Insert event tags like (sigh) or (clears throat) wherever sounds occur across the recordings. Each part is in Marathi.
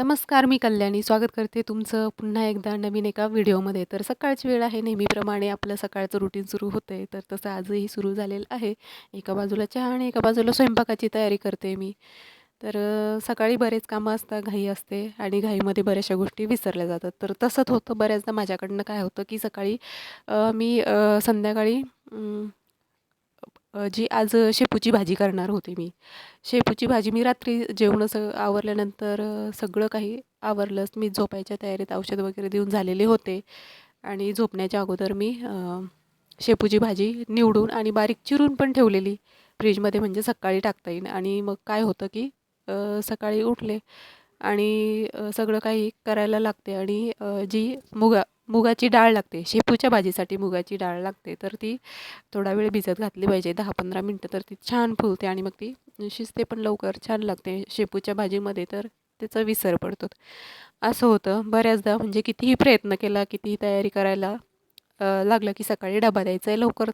नमस्कार, मी कल्याणी. स्वागत करते तुमचं पुन्हा एकदा नवीन एका व्हिडिओमध्ये. तर सकाळची वेळ आहे, नेहमीप्रमाणे आपलं सकाळचं रुटीन सुरू होतं आहे तर तसं आजही सुरू झालेलं आहे. एका बाजूला चहा आणि एका बाजूला स्वयंपाकाची तयारी करते मी. तर सकाळी बरेच कामं असतात, घाई असते आणि घाईमध्ये बऱ्याचशा गोष्टी विसरल्या जातात. तर तसंच होतं बऱ्याचदा माझ्याकडनं काय होतं, की सकाळी मी संध्याकाळी जी आज शेपूची भाजी करणार होते मी. शेपूची भाजी मी रात्री जेवणं स आवरल्यानंतर सगळं काही आवरलंच. मी झोपायच्या तयारीत औषध वगैरे देऊन झालेले होते आणि झोपण्याच्या अगोदर मी शेपूची भाजी निवडून आणि बारीक चिरून पण ठेवलेली फ्रीजमध्ये म्हणजे सकाळी टाकता येईल आणि मग काय होतं, की सकाळी उठले आणि सगळं काही करायला लागते आणि जी मुगा मुगाची डाळ लागते, शेपूच्या भाजीसाठी मुगाची डाळ लागते, तर ती थोडा वेळ भिजत घातली पाहिजे. 10-15 मिनटं तर ती छान फुलते आणि मग ती शिजते पण लवकर. छान लागते शेपूच्या भाजीमध्ये तर त्याचा विसर पडतो. असं होतं. बऱ्याचदा म्हणजे कितीही प्रयत्न केला कितीही तयारी करायला लागलं की सकाळी डबा द्यायचा आहे लवकर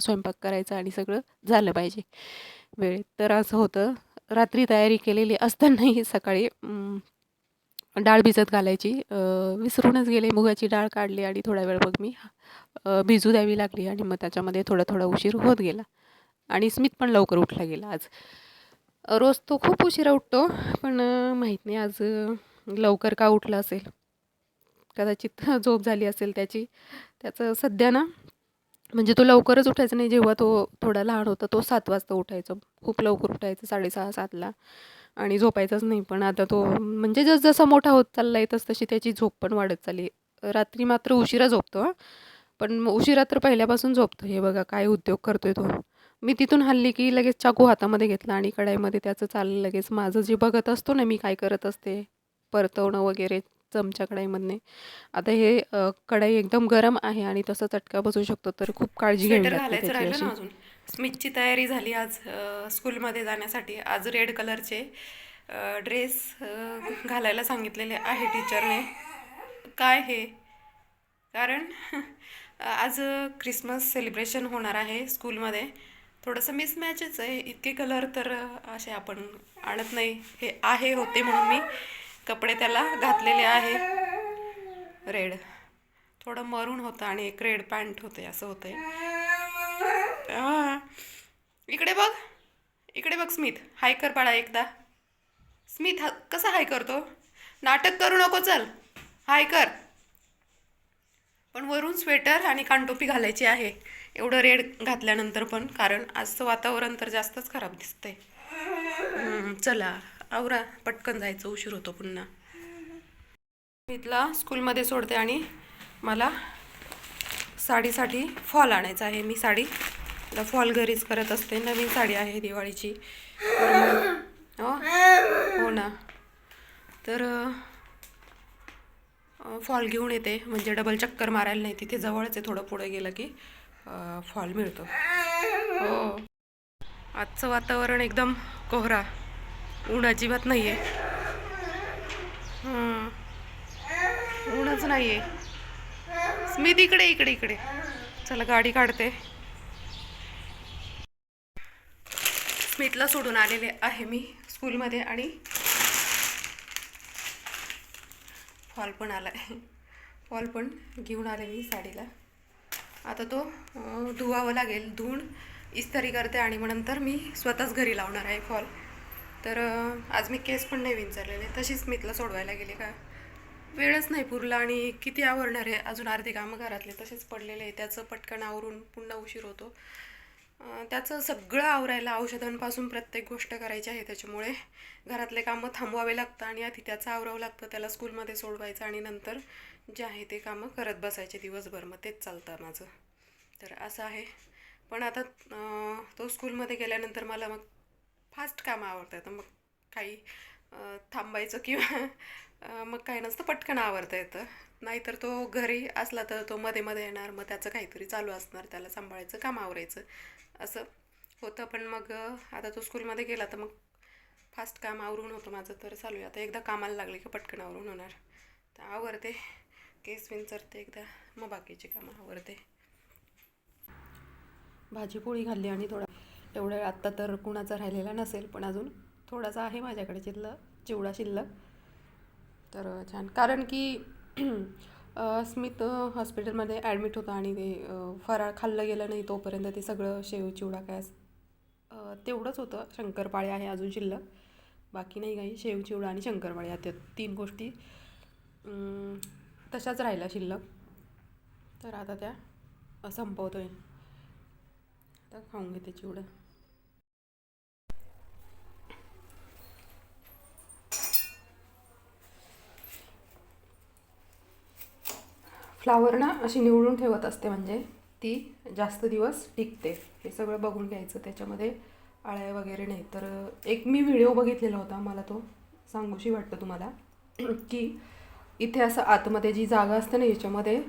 स्वयंपाक करायचा आणि सगळं झालं पाहिजे वेळेत. तर असं होतं. रात्री तयारी केलेली असतानाही सकाळी डाळ भिजत घालायची. विसरूनच गेले मुगाची डाळ काढली आणि थोडा वेळ मग मी भिजू द्यावी लागली आणि मग त्याच्यामध्ये थोडा थोडा उशीर होत गेला. आणि स्मित पण लवकर उठला गेला आज. रोज तो खूप उशिरा उठतो पण माहीत नाही आज लवकर का उठला असेल. कदाचित (laughs) झोप झाली असेल त्याची. त्याचं सध्या ना म्हणजे तो लवकरच उठायचा नाही जेव्हा तो थोडा लहान होता तो सात वाजता उठायचा. खूप लवकर उठायचं साडेसहा सातला. आणि झोपायचाच नाही. पण आता तो म्हणजे जसजसा मोठा होत चालला आहे तस तशी त्याची झोप पण वाढत चालली रात्री मात्र उशिरा झोपतो हं. पण उशिरा तर पहिल्यापासून झोपतो. हे बघा काय उद्योग करतोय तो. मी तिथून हल्ली की लगेच चाकू हातामध्ये घेतला आणि कढाईमध्ये त्याचं चाललं लगेच. माझं जे बघत असतो ना मी काय करत असते परतवणं वगैरे चमचा कढाईमधने. आता हे कढाई एकदम गरम आहे आणि तसा चटका बसू शकतो तर खूप काळजी घ्यावी लागते त्याची अशी स्मितची तयारी झाली आज स्कूलमध्ये जाण्यासाठी. आज रेड कलरचे ड्रेस घालायला सांगितलेले आहे टीचरने. काय हे? कारण आज क्रिसमस सेलिब्रेशन होणार आहे स्कूलमध्ये. थोडंसं मिसमॅचच आहे. इतके कलर तर असे आपण आणत नाही. हे आहे होते म्हणून मी कपडे त्याला घातलेले आहे. रेड. थोडं मरून होतं आणि एक रेड पॅन्ट होते असं होतंय. हां इकडे बघ. इकडे बघ स्मित. हाय कर बाळा एकदा. स्मित हा कसा हाय करतो? नाटक करू नको चल. हाय कर. पण वरून स्वेटर आणि कानटोपी घालायची आहे. एवढं रेड घातल्यानंतर पण कारण आजचं वातावरण तर जास्तच खराब दिसतंय. चला. आवरा पटकन जायचं उशीर होतो पुन्हा. स्मितला स्कूलमध्ये सोडते आणि मला साडीसाठी फॉल आणायचा आहे. मी साडी आता फॉल घरीच करत असते. नवीन साडी आहे दिवाळीची. (coughs) हो? हो ना. तर फॉल घेऊन येते. म्हणजे डबल चक्कर मारायला नाही. तिथे जवळच आहे. थोडं पुढे गेलं की फॉल मिळतो. हो. आजचं वातावरण एकदम कोहरा. ऊन अजिबात नाही आहे ऊनच नाही आहे स्मित इकडे इकडे इकडे. चला गाडी काढते. स्मितला सोडून आलेले आहे मी स्कूलमध्ये आणि फॉल पण आला आहे फॉल पण घेऊन आले मी साडीला. आता तो धुवावं लागेल धुवून इस्तरी करते आणि मग नंतर मी स्वतःच घरी लावणार आहे फॉल. तर आज मी केस पण नाही विंचरलेले. तशीच स्मितला सोडवायला गेले का? वेळच नाही पुरला आणि किती आवरणार आहे अजून अर्धे कामं घरातले तसेच पडलेले आहे. त्याचं पटकन आवरून पुन्हा उशीर होतो. त्याचं सगळं आवरायला औषधांपासून प्रत्येक गोष्ट करायची आहे त्याच्यामुळे. घरातले कामं थांबवावे लागतं आणि आधी त्याचं आवरावं लागतं त्याला स्कूलमध्ये सोडवायचं आणि नंतर जे आहे ते कामं करत बसायचे दिवसभर. मग तेच चालतं माझं. तर असं आहे. पण आता तो स्कूलमध्ये गेल्यानंतर मला मग फास्ट कामं आवडतात. मग काही थांबायचं किंवा मग काही नसतं पटकन आवरता येतं. नाहीतर तो घरी असला तर तो मध्ये मध्ये येणार. मग त्याचं काहीतरी चालू असणार. त्याला सांभाळायचं काम आवरायचं. असं होतं. पण मग आता तो स्कूलमध्ये गेला तर मग फास्ट काम आवरून होतं माझं. तर चालू आहे. आता एकदा कामाला लागले की पटकन आवरून होणार. तर आवरते. केस विंचरते एकदा. मग बाकीची कामं आवरते. भाजी पोळी खाल्ली आणि थोडा एवढ्या आत्ता तर कुणाचा राहिलेला नसेल पण अजून थोडासा आहे माझ्याकडे चिल्ल चिवडा शिल्लक. तर छान. कारण की स्मित हॉस्पिटलमध्ये ॲडमिट होता आणि ते फराळ खाल्लं गेलं नाही तोपर्यंत ते सगळं शेव चिवडा काय तेवढंच होतं. शंकरपाळे आहे अजून शिल्लक. बाकी नाही काही. शेव चिवडा आणि शंकरपाळे या त्या तीन गोष्टी. तशाच राहिल्या शिल्लक. तर आता त्या संपवतो आहे आता खाऊन घेते चिवडा. फ्लावर ना अशी निवडून ठेवत असते म्हणजे ती जास्त दिवस टिकते. हे सगळं बघून घ्यायचं त्याच्यामध्ये आळ्या वगैरे नाही. तर एक मी व्हिडिओ बघितलेला होता मला तो सांगूशी वाटतं तुम्हाला (clears throat) की इथे असं आतमध्ये जी जागा असते ना याच्यामध्ये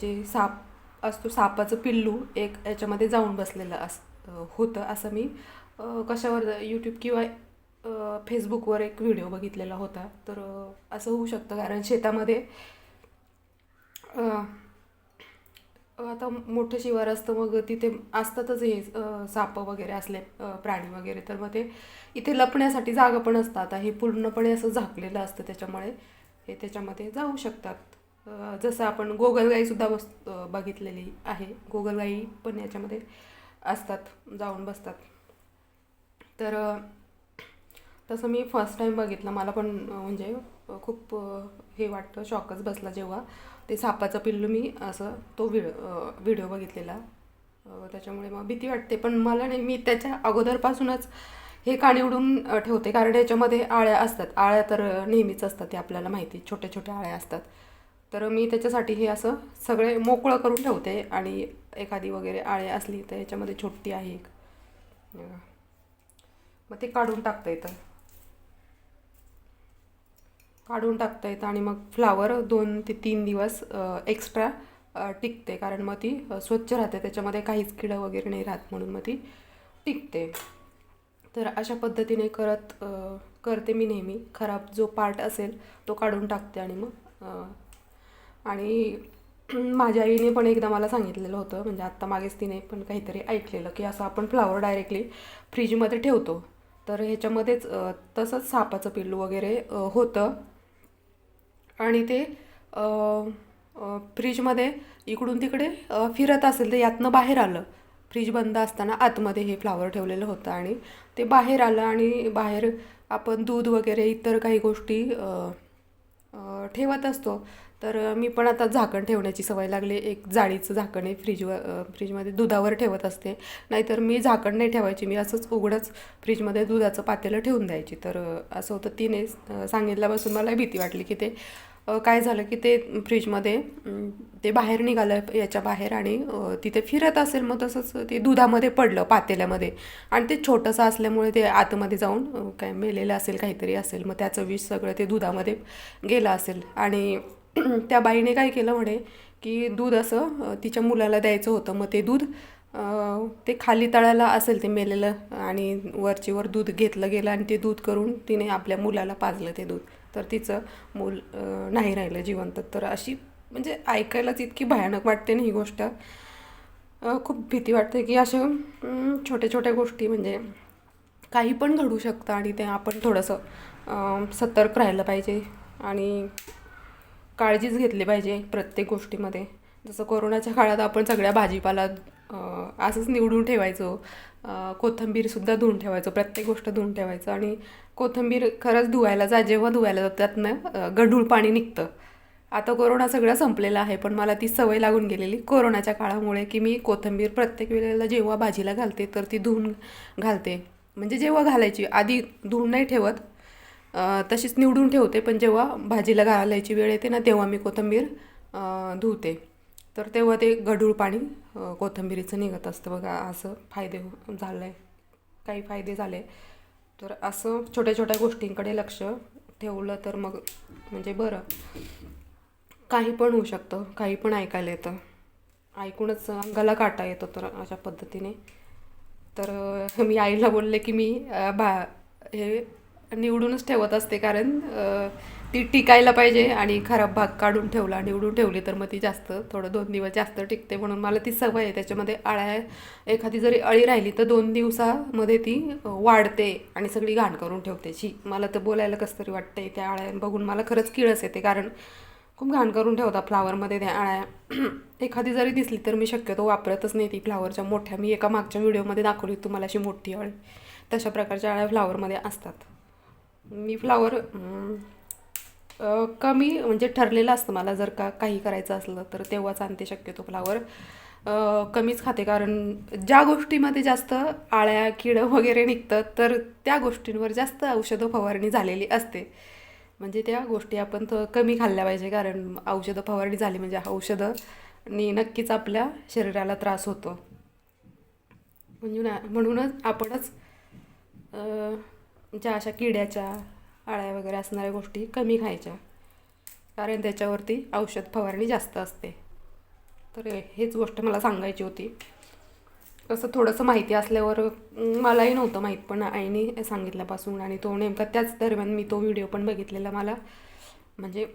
जे साप असतो सापाचं पिल्लू एक याच्यामध्ये जाऊन बसलेलं अस होतं. असं मी कशावर यूट्यूब किंवा फेसबुकवर एक व्हिडिओ बघितलेला होता. तर असं होऊ शकतं कारण शेतामध्ये आता मोठं शिवार असतं मग तिथे असतातच हे साप वगैरे असले प्राणी वगैरे. तर मग ते इथे लपण्यासाठी जागा पण असतात. आता हे पूर्णपणे असं झाकलेलं असतं त्याच्यामुळे हे त्याच्यामध्ये जाऊ शकतात. जसं आपण गोगलगाईसुद्धा बस बघितलेली आहे. गोगलगाई पण याच्यामध्ये असतात जाऊन बसतात. तर तसं मी फर्स्ट टाईम बघितलं. मला पण म्हणजे खूप हे वाटतं शॉकच बसला जेव्हा. ते सापाचं पिल्लू मी असं तो व्हिड व्हिडिओ बघितलेला. त्याच्यामुळे मग भीती वाटते. पण मला नाही मी त्याच्या अगोदरपासूनच हे काणी उडून ठेवते. कारण याच्यामध्ये आळ्या असतात. आळ्या तर नेहमीच असतात. ते आपल्याला माहिती. छोट्या छोट्या आळ्या असतात. तर मी त्याच्यासाठी हे असं सगळे मोकळं करून ठेवते. आणि एखादी वगैरे आळ्या असली तर याच्यामध्ये छोटी आहे एक. मग ते काढून टाकता येतं काढून टाकता येतं आणि मग फ्लावर दोन ते तीन दिवस एक्स्ट्रा टिकते. कारण मग ती स्वच्छ राहते. त्याच्यामध्ये काहीच किडं वगैरे नाही राहत म्हणून मग ती टिकते. तर अशा पद्धतीने करत करते मी नेहमी. खराब जो पार्ट असेल तो काढून टाकते आणि मग आणि माझ्या आईने पण एकदा मला सांगितलेलं होतं. म्हणजे आत्ता मागेच तिने पण काहीतरी ऐकलेलं की असं आपण फ्लावर डायरेक्टली फ्रीजमध्ये ठेवतो. तर ह्याच्यामध्येच तसंच सापाचं पिल्लू वगैरे होतं. आणि ते फ्रीजमध्ये इकडून तिकडे फिरत असेल तर यातनं बाहेर आलं. फ्रीज बंद असताना आतमध्ये हे फ्लावर ठेवलेलं होतं आणि ते बाहेर आलं आणि बाहेर आपण दूध वगैरे इतर काही गोष्टी ठेवत असतो. तर मी पण आता झाकण ठेवण्याची सवय लागली. एक जाळीचं झाकण आहे फ्रीजवर फ्रीजमध्ये दुधावर ठेवत असते. नाहीतर मी झाकण नाही ठेवायची. मी असंच उघडंच फ्रीजमध्ये दुधाचं पातेलं ठेवून द्यायची. तर असं होतं तिने सांगितल्यापासून मला भीती वाटली की ते काय झालं की ते फ्रीजमध्ये ते बाहेर निघालं याच्या बाहेर आणि तिथे फिरत असेल मग तसंच ते दुधामध्ये पडलं पातेल्यामध्ये. आणि ते छोटंसं असल्यामुळे ते आतमध्ये जाऊन काय मेलेलं असेल काहीतरी असेल मग त्याचं विष सगळं ते दुधामध्ये गेलं असेल. आणि (clears throat) त्या बाईने काय केलं म्हणे की दूध असं तिच्या मुलाला द्यायचं होतं. मग ते दूध ते खाली तळाला असेल ते मेलेलं आणि वरचीवर दूध घेतलं गेलं आणि ते दूध करून तिने आपल्या मुलाला पाजलं ते दूध. तर तिचं मूल नाही राहिलं जिवंत. तर अशी म्हणजे ऐकायलाच इतकी भयानक वाटते ना ही गोष्ट. खूप भीती वाटते की अशा छोट्या छोट्या गोष्टी म्हणजे काही पण घडू शकतं आणि ते आपण थोडंसं सतर्क राहिलं पाहिजे. आणि काळजीच घेतली पाहिजे प्रत्येक गोष्टीमध्ये. जसं कोरोनाच्या काळात आपण सगळ्या भाजीपाला असंच निवडून ठेवायचो. कोथंबीरसुद्धा कोथिंबीरसुद्धा धुवून ठेवायचो प्रत्येक गोष्ट धुवून ठेवायचं. आणि कोथिंबीर खरंच धुवायला जा जेव्हा धुवायला जातात त्यातनं गढूळ पाणी निघतं. आता कोरोना सगळं संपलेलं आहे पण मला ती सवय लागून गेलेली कोरोनाच्या काळामुळे की मी कोथिंबीर प्रत्येक वेळेला जेव्हा भाजीला घालते तर ती धुवून घालते. म्हणजे जेव्हा घालायची आधी धुवून नाही ठेवत तशीच निवडून ठेवते पण जेव्हा भाजीला घालायची वेळ येते ना तेव्हा मी कोथिंबीर धुते. तर तेव्हा ते गढूळ पाणी कोथंबीरीचं कोथिंबीरीचं निघत असतं. बघा असं फायदे झालं आहे काही फायदे झाले. तर असं छोट्या छोट्या गोष्टींकडे लक्ष ठेवलं तर मग म्हणजे बरं. काही पण होऊ शकतं काही पण ऐकायला येतं. ऐकूनच अंगाला काटा येतो तर अशा पद्धतीने. तर मी आईला बोलले की मी भा हे निवडूनच ठेवत असते कारण ती टिकायला पाहिजे आणि खराब भाग काढून ठेवला निवडून ठेवली तर मग ती जास्त थोडं दोन दिवस जास्त टिकते म्हणून मला ती सवय आहे. त्याच्यामध्ये अळ्या एखादी जरी अळी राहिली तर दोन दिवसामध्ये ती वाढते आणि सगळी घाण करून ठेवते. शी मला तर बोलायला कसं तरी वाटतंय त्या अळ्या बघून मला खरंच किळस येते कारण खूप घाण करून ठेवता फ्लावरमध्ये त्या अळ्या. (clears throat) एखादी जरी दिसली तर मी शक्यतो वापरतच नाही ती फ्लावरच्या मोठ्या. मी एका मागच्या व्हिडिओमध्ये दाखवली तुम्हाला अशी मोठी अळी. तशा प्रकारच्या अळ्या फ्लावरमध्ये असतात. मी फ्लावर कमी म्हणजे ठरलेलं असतं मला. जर का काही करायचं असलं तर तेव्हाच आणते शक्यतो फ्लावर कमीच खाते कारण ज्या गोष्टीमध्ये जास्त आळ्या किडं वगैरे निघतं तर त्या गोष्टींवर जास्त औषधं फवारणी झालेली असते. म्हणजे त्या गोष्टी आपण तर कमी खाल्ल्या पाहिजे कारण औषधं फवारणी झाली म्हणजे औषधं नक्कीच आपल्या शरीराला त्रास होतो. म्हणजे ना म्हणूनच आपणच ज्या अशा किड्याच्या आळ्या वगैरे असणाऱ्या गोष्टी कमी खायच्या. कारण त्याच्यावरती औषध फवारणी जास्त असते. तर हेच गोष्ट मला सांगायची होती. कसं थोडंसं माहिती असल्यावर मलाही नव्हतं माहीत पण आईने सांगितल्यापासून आणि तो नेमका त्याच दरम्यान मी तो व्हिडिओ पण बघितलेला मला. म्हणजे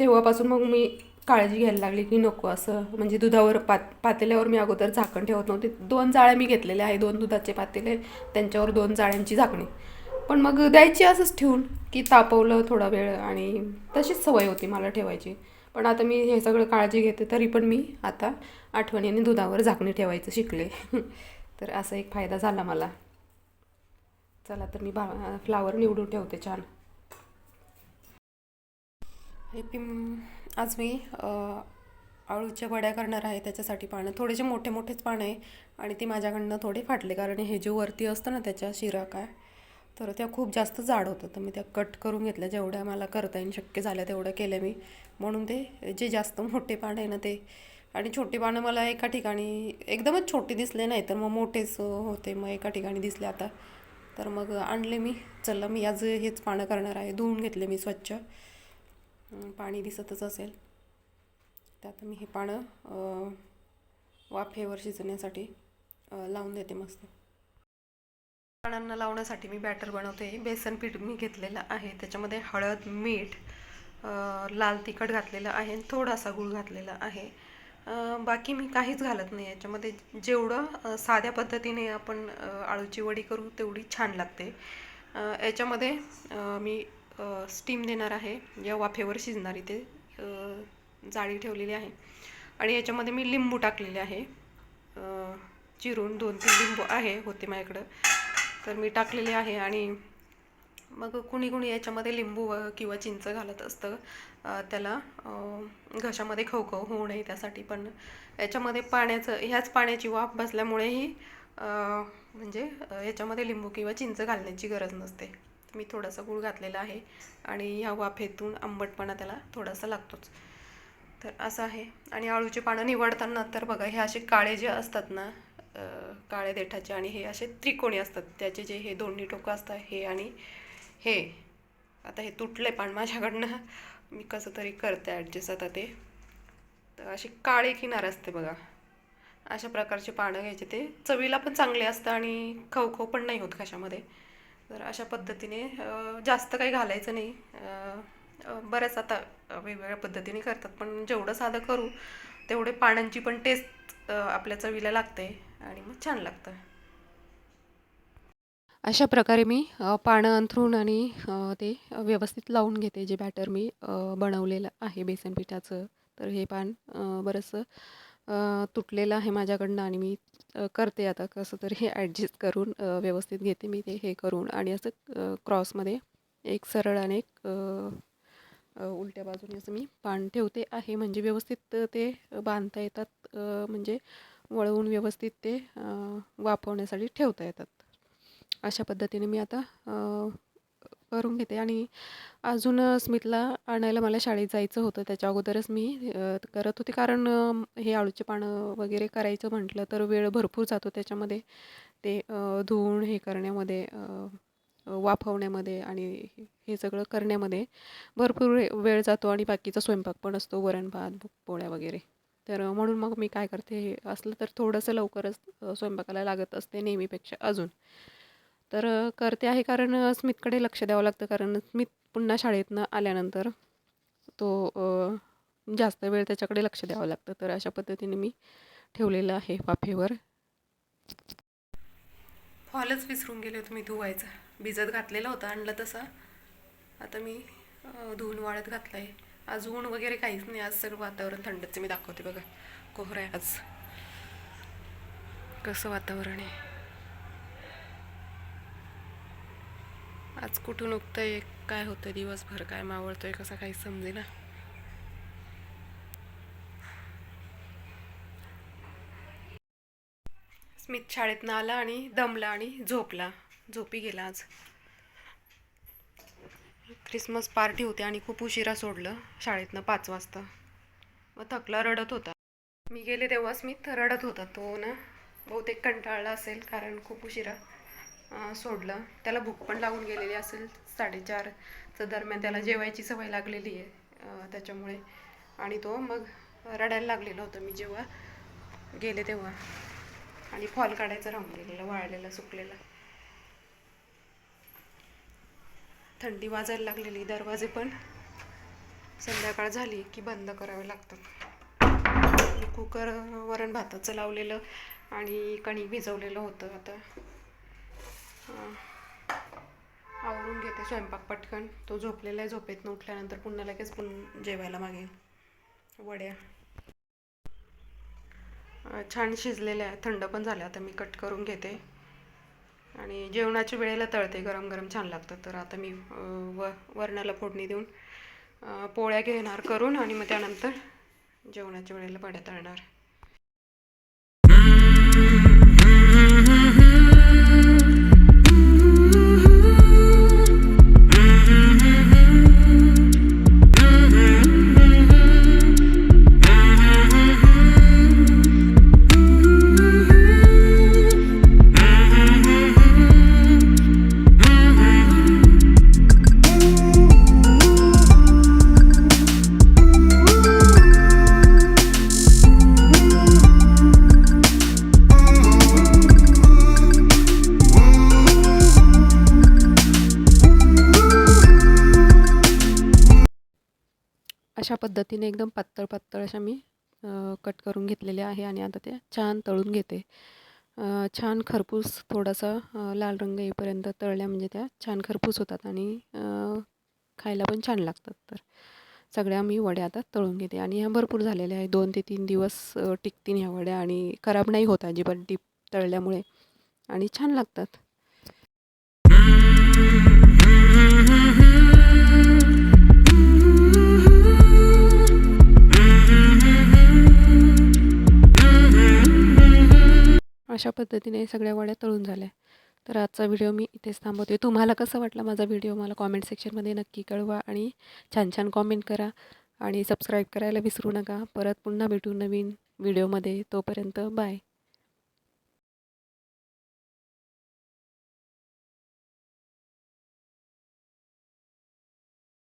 तेव्हापासून मग मी काळजी घ्यायला लागली की नको असं. म्हणजे दुधावर पात पातेल्यावर मी अगोदर झाकण ठेवत नव्हते. दोन जाळ्या मी घेतलेल्या आहे दोन दुधाचे पातेले त्यांच्यावर दोन जाळ्यांची झाकणी. पण मग द्यायची असंच ठेवून की तापवलं थोडा वेळ आणि तशीच सवय होती मला ठेवायची. पण आता मी हे सगळं काळजी घेते तरी पण मी आता आठवणीने दुधावर झाकणी ठेवायचं शिकले. (laughs) तर असा एक फायदा झाला मला. चला तर मी भा फ्लावर निवडून ठेवते छान. हे आज मी आळूच्या वड्या करणार आहे त्याच्यासाठी पानं थोडेसे मोठे मोठेच पानं आहे आणि ती माझ्याकडनं थोडे फाटले कारण हे जे वरती असतं ना त्याच्या शिरा काय तर त्या खूप जास्त जाड होतं तर मी त्या कट करून घेतल्या. जेवढ्या मला करता येईल शक्य झाल्या तेवढ्या केल्या मी. म्हणून ते जे जास्त मोठे पानं आहे ना ते. आणि छोटी पानं मला एका ठिकाणी एकदमच छोटे दिसले नाही तर मग मोठेच होते मग एका ठिकाणी दिसले आता. तर मग आणले मी. चला मी आज हेच पानं करणार आहे. धुवून घेतले मी स्वच्छ. पाणी दिसतच असेल. तर आता मी हे पानं वाफेवर शिजण्यासाठी लावून देते मस्त. पानांना लावण्यासाठी मी बॅटर बनवते. बेसन पीठ मी घेतलेलं आहे. त्याच्यामध्ये हळद मीठ लाल तिखट घातलेलं आहे आणि थोडासा गूळ घातलेला आहे. बाकी मी काहीच घालत नाही. याच्यामध्ये जेवढं साध्या पद्धतीने आपण आळूची वडी करू तेवढी छान लागते. याच्यामध्ये मी स्टीम देणार आहे. या वाफेवर शिजणारी ते जाळी ठेवलेली आहे. आणि याच्यामध्ये मी लिंबू टाकलेले आहे. चिरून दोन तीन लिंबू आहे होते माझ्याकडं. तर मी टाकलेले आहे आणि मग कुणी कुणी याच्यामध्ये लिंबू किंवा चिंच घालत असतं. त्याला घशामध्ये खवखव होऊ नये त्यासाठी. पण याच्यामध्ये पाण्याचं ह्याच पाण्याची वाफ बसल्यामुळेही म्हणजे याच्यामध्ये लिंबू किंवा चिंच घालण्याची गरज नसते. मी थोडासा गूळ घातलेला आहे आणि ह्या वाफेतून आंबटपणा त्याला थोडासा लागतोच. तर असं आहे. आणि आळूची पानं निवडताना तर बघा हे असे काळे जे असतात ना काळ्या देठाचे आणि हे असे त्रिकोणी असतात. त्याचे जे हे दोन्ही टोकं असतात हे आणि हे. आता हे तुटले पण माझ्याकडनं. मी कसं तरी करते ॲडजस्ट आता ते. तर अशी काळे किनार असते बघा. अशा प्रकारचे पानं घ्यायचे ते. चवीला पण चांगले असतं आणि खवखव पण नाही होत कशामध्ये. तर अशा पद्धतीने जास्त काही घालायचं नाही. बऱ्याच आता वेगवेगळ्या पद्धतीने करतात. पण जेवढं साधं करू तेवढे पानांची पण टेस्ट आपल्या चवीला लागते. आणि मग छान लागतं अशा प्रकारे मी पानं अंथरून आणि ते व्यवस्थित लावून घेते जे बॅटर मी बनवलेलं आहे बेसन पिठाचं. तर हे पान बरंचसं तुटलेलं आहे माझ्याकडनं आणि मी करते आता. कसं तरी हे ॲडजस्ट करून व्यवस्थित घेते मी ते हे करून. आणि असं क्रॉसमध्ये एक सरळ आणि एक उलट्या बाजूने असं मी पान ठेवते आहे. म्हणजे व्यवस्थित ते बांधता येतात म्हणजे वळवून व्यवस्थित ते वाफवण्यासाठी ठेवता येतात. अशा पद्धतीने मी आता करून घेते. आणि अजून स्मितला आणायला मला शाळेत जायचं होतं. त्याच्या अगोदरच मी करत होते. कारण हे आळूचे पानं वगैरे करायचं म्हटलं तर वेळ भरपूर जातो त्याच्यामध्ये. ते धुवून हे करण्यामध्ये वाफवण्यामध्ये आणि हे हे सगळं करण्यामध्ये भरपूर वे वेळ जातो. आणि बाकीचा स्वयंपाक पण असतो. वरण भात पोळ्या वगैरे. तर म्हणून मग मी काय करते हे असलं तर थोडंसं लवकरच स्वयंपाकाला लागत असते नेहमीपेक्षा अजून. तर करते आहे कारण स्मितकडे लक्ष द्यावं लागतं कारण स्मित पुन्हा शाळेतनं आल्यानंतर तो जास्त वेळ त्याच्याकडे लक्ष द्यावं लागतं. तर अशा पद्धतीने मी ठेवलेलं आहे वाफेवर. फॉलच विसरून गेले होते मी धुवायचा. भिजत घातलेला होता आणलं तसा. आता मी धुवून वाळत घातला आहे आज ऊन वगैरे काहीच नाही आज सगळं वातावरण थंडच मी दाखवते बघा. कोहरं आहे आज. कसं वातावरण आहे. आज कुठून उगतंय काय होतं दिवसभर काय मावळतोय कसं काही समजे ना स्मित शाळेतनं आला आणि दमला आणि झोपला. झोपी गेला आज. क्रिसमस पार्टी होती आणि खूप उशिरा सोडलं. शाळेतनं पाच वाजता. मग थकला रडत होता. मी गेले तेव्हा स्मित रडत होता. तो ना बहुतेक कंटाळला असेल कारण खूप उशिरा सोडलं. त्याला भूक पण लागून गेलेली असेल. साडेचारचं दरम्यान त्याला जेवायची सवय लागलेली आहे त्याच्यामुळे. आणि तो मग रडायला लागलेला होता. मी जेव्हा गेले तेव्हा. आणि फॉल काढायचं राहून गेलेलं वाळलेलं सुकलेलं. थंडी वाजायला लागलेली दरवाजे पण संध्याकाळ झाली की बंद करावे लागतात. कुकर वरण भाताचं लावलेलं आणि कणिक भिजवलेलं होतं आता. आवरून घेते स्वयंपाक पटकन. तो झोपलेला आहे झोपेतनं उठल्यानंतर पुन्हा लगेच पुन्हा जेवायला मागे. वड्या. छान शिजलेल्या आहे थंड पण झाल्या. आता मी कट करून घेते. आणि जेवणाच्या वेळेला तळते गरम गरम छान लागतं. तर आता मी व वरणाला फोडणी देऊन पोळ्या घेणार करून आणि मग त्यानंतर जेवणाच्या वेळेला वड्या तळणार. अशा पद्धतीने एकदम पातळ पातळ अशा मी कट करून घेतलेले आहे आणि आता ते छान तळून घेते. छान खरपूस थोडासा लाल रंग येईपर्यंत तळल्या म्हणजे त्या छान खरपूस होतात आणि खायला पण छान लागतात. तर सगळ्या मी वड्या आता तळून घेते आणि ह्या भरपूर झालेल्या आहे दोन ते तीन दिवस टिकतील ह्या वड्या आणि खराब नाही होत अजिबात डीप तळल्यामुळे आणि छान लागतात. अशा पद्धतीने सगळ्या वड्या तळून झाल्या. तर आजचा व्हिडिओ मी इथेच थांबवते. तुम्हाला कसं वाटला माझा व्हिडिओ? मला कॉमेंट सेक्शनमध्ये नक्की कळवा आणि छान छान कॉमेंट करा आणि सबस्क्राईब करायला विसरू नका. परत पुन्हा भेटू नवीन व्हिडिओमध्ये. तोपर्यंत बाय